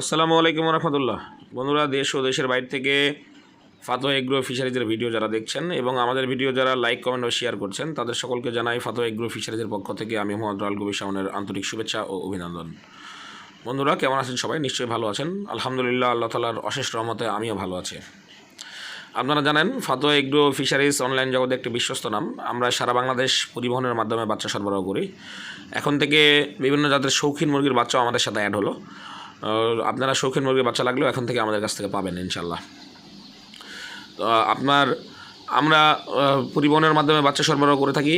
আসসালামু আলাইকুম রহমতুল্লাহ বন্ধুরা, দেশ ও দেশের বাইরে থেকে ফাতো এগ্রো ফিশারিজের ভিডিও যারা দেখছেন এবং আমাদের ভিডিও যারা লাইক, কমেন্ট ও শেয়ার করছেন, তাদের সকলকে জানাই ফাতো এগ্রো ফিশারিজের পক্ষ থেকে আমি মোহাম্মদ রাল কবির শাওনের আন্তরিক শুভেচ্ছা ও অভিনন্দন। বন্ধুরা, কেমন আছেন সবাই? নিশ্চয়ই ভালো আছেন। আলহামদুলিল্লাহ, আল্লাহ তালার অশেষ রহমতে আমিও ভালো আছি। আপনারা জানেন ফাতো এগ্রো ফিশারিজ অনলাইন জগতে একটি বিশ্বস্ত নাম। আমরা সারা বাংলাদেশ পরিবহনের মাধ্যমে বাচ্চা সরবরাহ করি। এখন থেকে বিভিন্ন জাতের শৌখিন মুরগির বাচ্চাও আমাদের সাথে অ্যাড হলো। আপনারা শৌখিন মুরগির বাচ্চা লাগলেও এখন থেকে আমাদের কাছ থেকে পাবেন ইনশাল্লাহ আপনার, আমরা পরিবহনের মাধ্যমে বাচ্চা সরবরাহ করে থাকি।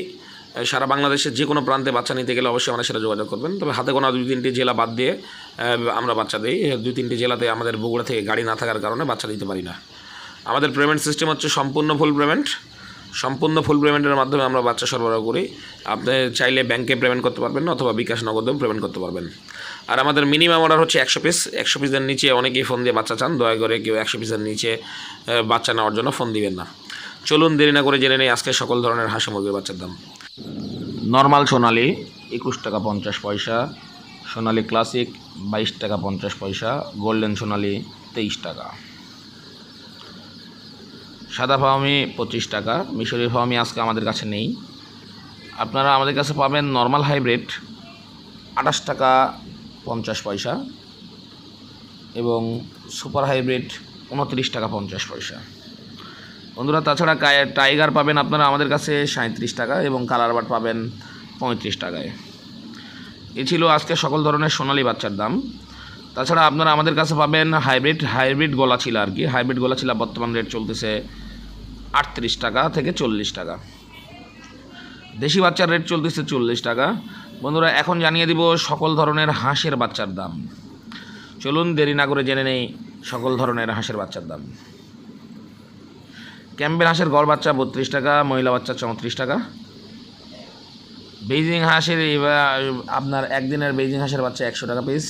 সারা বাংলাদেশের যে কোনো প্রান্তে বাচ্চা নিতে গেলে অবশ্যই আমাদের সেটা যোগাযোগ করবেন। তবে হাতে গোনা দুই তিনটি জেলা বাদ দিয়ে আমরা বাচ্চা দিই। দুই তিনটি জেলাতে আমাদের বগুড়া থেকে গাড়ি না থাকার কারণে বাচ্চা দিতে পারি না। আমাদের পেমেন্ট সিস্টেম হচ্ছে সম্পূর্ণ ফুল পেমেন্ট সম্পূর্ণ ফুল পেমেন্টের মাধ্যমে আমরা বাচ্চা সরবরাহ করি। আপনি চাইলে ব্যাংকে পেমেন্ট করতে পারবেন অথবা বিকাশ নগদেও পেমেন্ট করতে পারবেন। আর আমাদের মিনিমাম অর্ডার হচ্ছে একশো পিস একশো পিসের নিচে অনেকেই ফোন দিয়ে বাচ্চা চান। দয়া করে কেউ একশো পিসের নিচে বাচ্চা নেওয়ার জন্য ফোন দিবেন না। চলুন দেরি না করে জেনে নেই আজকে সকল ধরনের হাঁস মুরগির বাচ্চার দাম। নর্মাল সোনালি, একুশ টাকা পঞ্চাশ পয়সা। সোনালি ক্লাসিক বাইশ টাকা পঞ্চাশ পয়সা। গোল্ডেন সোনালি, তেইশ টাকা। সাদা ফাওয়ামি পঁচিশ টাকা, মিশরি ফাওয়ামি আজকে আমাদের কাছে নেই। আপনারা আমাদের কাছে পাবেন নর্মাল হাইব্রিড আঠাশ টাকা পঞ্চাশ পয়সা এবং সুপার হাইব্রিড উনত্রিশ টাকা পঞ্চাশ পয়সা। বন্ধুরা, তাছাড়া টাইগার পাবেন আপনারা আমাদের কাছে সাঁত্রিশ টাকা এবং কালার বাট পাবেন পঁয়ত্রিশ টাকায়। এ ছিল আজকে সকল ধরনের সোনালী বাচ্চার দাম। তাছাড়া আপনারা আমাদের কাছে পাবেন হাইব্রিড হাইব্রিড গলা ছিল আর কি। হাইব্রিড গলা ছিল বর্তমান রেট চলতেছে আটত্রিশ টাকা থেকে চল্লিশ টাকা। দেশি বাচ্চার রেট চলতেছে চল্লিশ টাকা। বন্ধুরা, এখন জানিয়ে দিব সকল ধরনের হাঁসের বাচ্চার দাম। চলুন দেরি না করে জেনে নেই সকল ধরনের হাঁসের বাচ্চার দাম। ক্যাম্বেল হাঁসের গড় বাচ্চা বত্রিশ টাকা, মহিলা বাচ্চা চৌত্রিশ টাকা। বেইজিং হাঁসের আপনার একদিনের বেইজিং হাঁসের বাচ্চা একশো টাকা পিস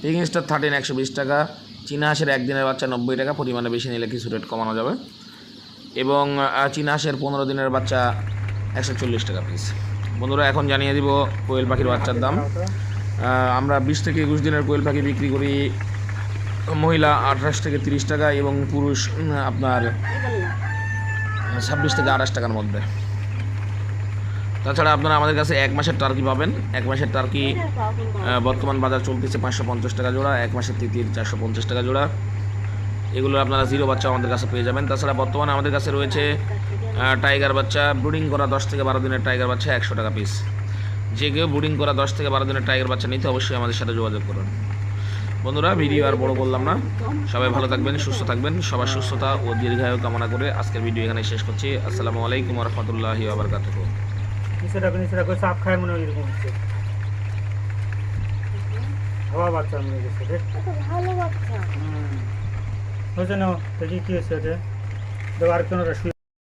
পিকিং স্টার থার্টিন একশো বিশ টাকা। চীনা হাঁসের একদিনের বাচ্চা নব্বই টাকা, পরিমাণে বেশি নিলে কিছু রেট কমানো যাবে। এবং আহ, চীনা পনেরো দিনের বাচ্চা একশো চল্লিশ টাকা পিস বন্ধুরা এখন জানিয়ে দিব কোয়েল পাখির বাচ্চার দাম। আমরা বিশ থেকে একুশ দিনের কোয়েল পাখি বিক্রি করি মহিলা আঠাশ থেকে তিরিশ টাকা এবং পুরুষ আপনার ছাব্বিশ থেকে আঠাশ টাকার মধ্যে। তাছাড়া আপনারা আমাদের কাছে এক মাসের টার্কি পাবেন। এক মাসের টার্কি বর্তমান বাজার চলতেছে পাঁচশো পঞ্চাশ টাকা জোড়া এক মাসের তিতির চারশো পঞ্চাশ টাকা জোড়া। এগুলো আপনারা জিরো বাচ্চা আমাদের কাছে পেয়ে যাবেন। তাছাড়া বর্তমানে আমাদের কাছে রয়েছে টাইগার বাচ্চা ব্রুডিং করা দশ থেকে বারো দিনের টাইগার বাচ্চা একশো টাকা পিস যে কেউ ব্রুডিং করা দশ থেকে বারো দিনের টাইগার বাচ্চা নিতে অবশ্যই আমাদের সাথে যোগাযোগ করুন। বন্ধুরা ভিডিও আর বড় বললাম না। সবাই ভালো থাকবেন, সুস্থ থাকবেন, সবার সুস্থতা ও দীর্ঘায়ু কামনা করে আজকের ভিডিও এখানে শেষ করছি। আসসালামু আলাইকুম রহমতুল্লাহি হচ্ছে। হাওয়া বাচ্চা হয়েছে না দেখি কি হয়েছে এটা দেবো আর